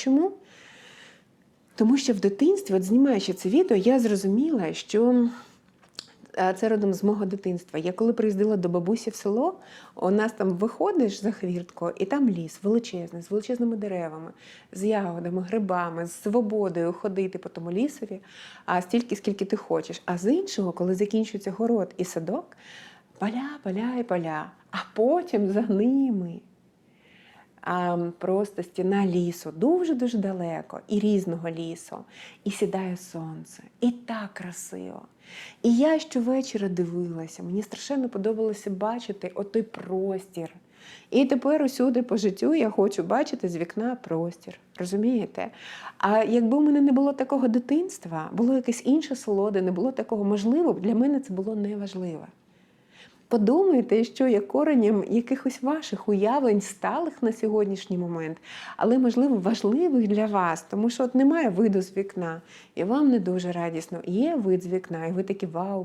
чому? Тому що в дитинстві, от знімаючи це відео, я зрозуміла, що е, це родом з мого дитинства. Я коли приїздила до бабусі в село, у нас там виходиш за хвіртку, і там ліс величезний, з величезними деревами, з ягодами, грибами, з свободою ходити по тому лісові, а стільки, скільки ти хочеш. А з іншого, коли закінчується город і садок, поля, поля і поля. А потім за ними просто стіна лісу, дуже-дуже далеко, і різного лісу, і сідає сонце, і так красиво. І я щовечора дивилася, мені страшенно подобалося бачити отой простір. І тепер усюди по життю я хочу бачити з вікна простір. Розумієте? А якби у мене не було такого дитинства, було якесь інше солоде, не було такого можливо, для мене це було неважливо. Подумайте, що є коренем якихось ваших уявлень, сталих на сьогоднішній момент, але, можливо, важливих для вас, тому що от немає виду з вікна, і вам не дуже радісно. Є вид з вікна, і ви такі вау,